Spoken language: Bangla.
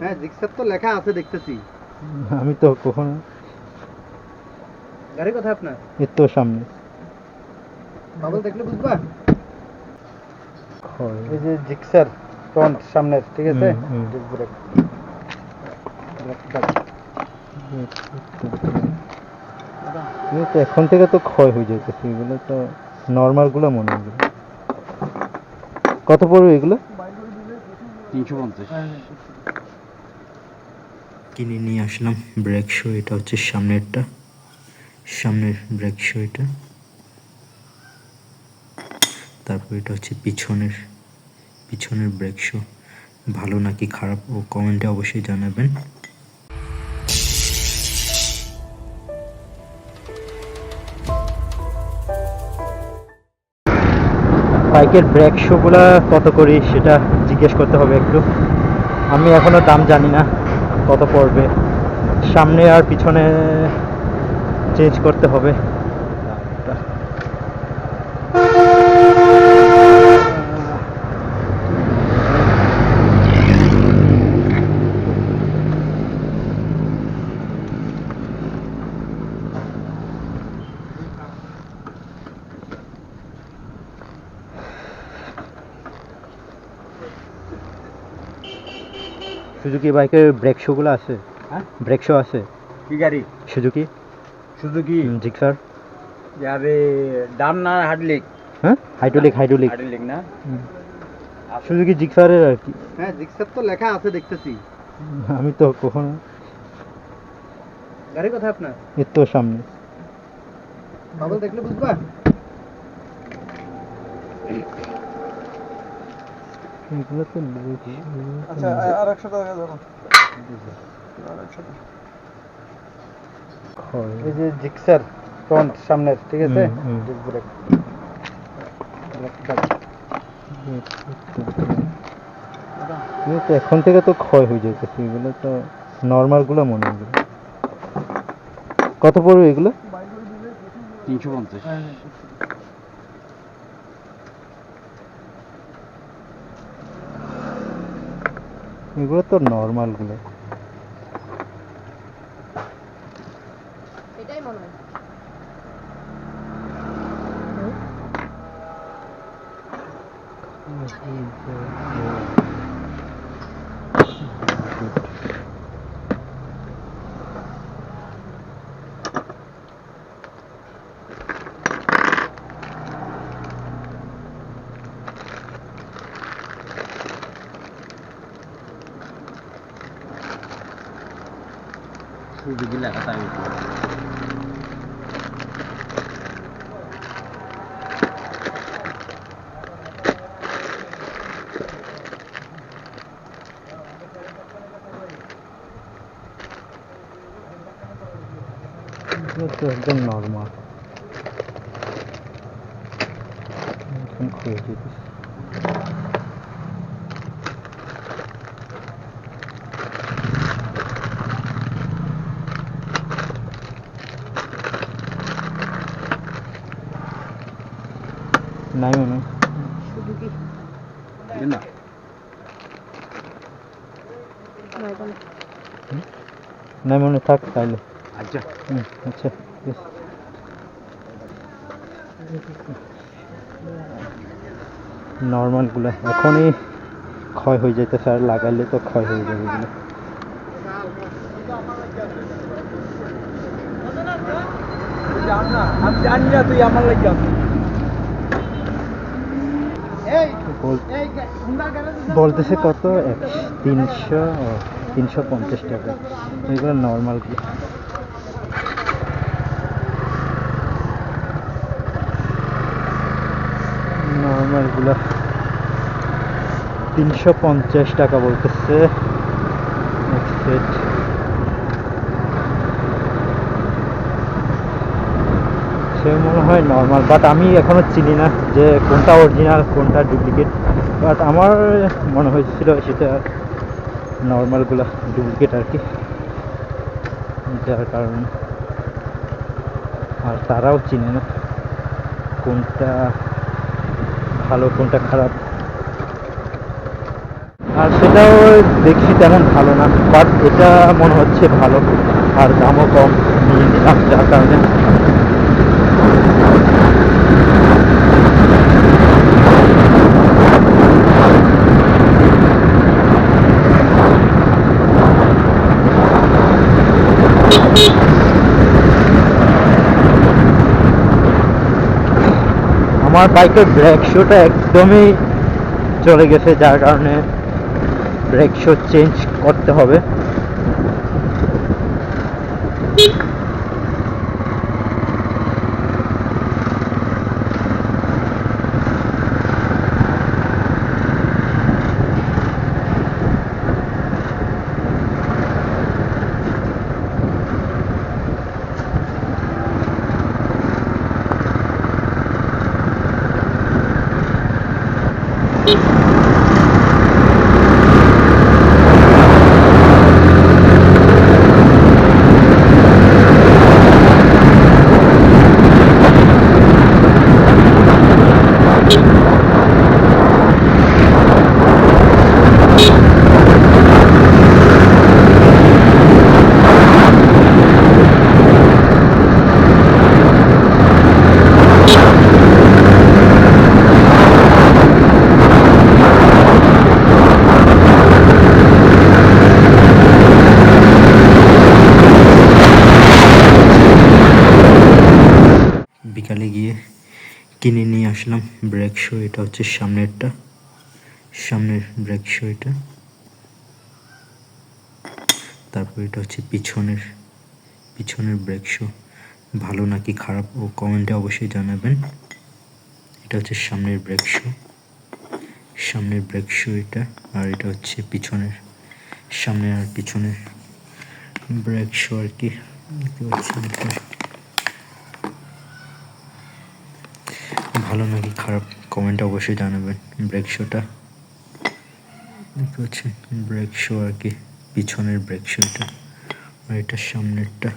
হ্যাঁ জিক্সার তো লেখা আছে দেখতেছি। আমি তো কখনো গাড়ি কোথায় আপনার? এর তো সামনে। বাবল দেখলে বুঝবা? এই যে জিক্সার ফ্রন্ট সামনের ঠিক আছে? ব্রেক এখন থেকে তো ক্ষয় হয়ে যেতেছে এগুলো তো নর্মালগুলো মনে হয়। কত পড়বে এগুলো? তিনশো পঞ্চাশ। কিনে নিয়ে আসলাম। ব্রেক শো, এটা হচ্ছে সামনেরটা। সামনের ব্রেক শো এটা। তারপর এটা হচ্ছে পিছনের পিছনের ব্রেক শো। ভালো নাকি খারাপ, ও কমেন্টে অবশ্যই জানাবেন। বাইকের ব্রেক শোগুলো কত করি সেটা জিজ্ঞেস করতে হবে একটু। আমি এখনও দাম জানি না। কত পড়বে। সামনে আর পিছনে চেঞ্জ করতে হবে। সুজুকি বাইকের ব্রেক শোগুলো আছে। হ্যাঁ? ব্রেক শো আছে। কি গাড়ি? সুজুকি সুজুকি জিক্সার যাবে ডান না হাডলিক হ্যাঁ? হাইড্রোলিক হাইড্রোলিক হাডলিক না? সুজুকি জিক্সারের আর কি। হ্যাঁ জিক্সার তো লেখা আছে দেখতেছি। আমি তো কখনো গাড়ি কোথায় আপনার? এর তো সামনে। বাবল দেখলে বুঝবা? এগুলো তো আচ্ছা আর একশো টাকা ধরো। এই যে জিক্সার ফ্রন্ট সামনের ঠিক আছে। Disc brake. এখন থেকে তো ক্ষয় হয়ে যেতেছে এগুলো তো নর্মালগুলো মনে হয়। কত পড়বে এগুলো? তিনশো পঞ্চাশ। এগুলো তো নর্মালগুলো এটাই মনে হয়। সুজুকি লেখা তাই এগুলো তো একদম নর্মাল এখন ক্ষয়ে যেতেছে নাই মনে হয়। সুজুকি না। নয় কোন নাই মনে থাক তাইলে। আচ্ছা। হুম, আচ্ছা। নর্মালগুলো এখনই ক্ষয় হয়ে যাইতেছে আর লাগাইলে তো ক্ষয় হয়ে যাবে এগুলো। আমি জানি না তুই আমার লাগে এই বল- এই হুন্ডা গ্যারেজ বলতেছে কত? তিনশো তিনশো পঞ্চাশ টাকা। এগুলো নর্মালগুলো নর্মালগুলো তিনশো পঞ্চাশ টাকা বলতেছে। এক সে মনে হয় নর্মাল বাট আমি এখনও চিনি না যে কোনটা অরিজিনাল কোনটা ডুপ্লিকেট বাট আমার মনে হয়েছিল সেটা নর্মালগুলো ডুপ্লিকেট আর কি। যার কারণে। আর তারাও চিনে না কোনটা ভালো, কোনটা খারাপ। আর সেটাও দেখি তেমন ভালো না বাট এটা মনে হচ্ছে ভালো। আর দামও কম, নিয়ে নিলাম যার কারণে। আমার বাইকের ব্রেক শোটা একদমই চলে গেছে যার কারণে ব্রেক শো চেঞ্জ করতে হবে। কিনে নিয়ে আসলাম ব্রেক শো এটা হচ্ছে সামনেরটা। সামনের ব্রেক শো এটা। তারপর এটা হচ্ছে পিছনের পিছনের ব্রেক শো ভালো নাকি খারাপ, ও কমেন্টে অবশ্যই জানাবেন। এটা হচ্ছে সামনের ব্রেক শো সামনের ব্রেক শো এটা, আর এটা হচ্ছে পিছনের সামনের আর পিছনের ব্রেক শো আর কি। দেখতে পাচ্ছেন এটা। ভালো নাকি? খারাপ কমেন্ট অবশ্যই জানাবেন। ব্রেক শোটা দেখতে পাচ্ছেন ব্রেক শো আর কি, পিছনের ব্রেক শোটা আর এটার সামনেরটা।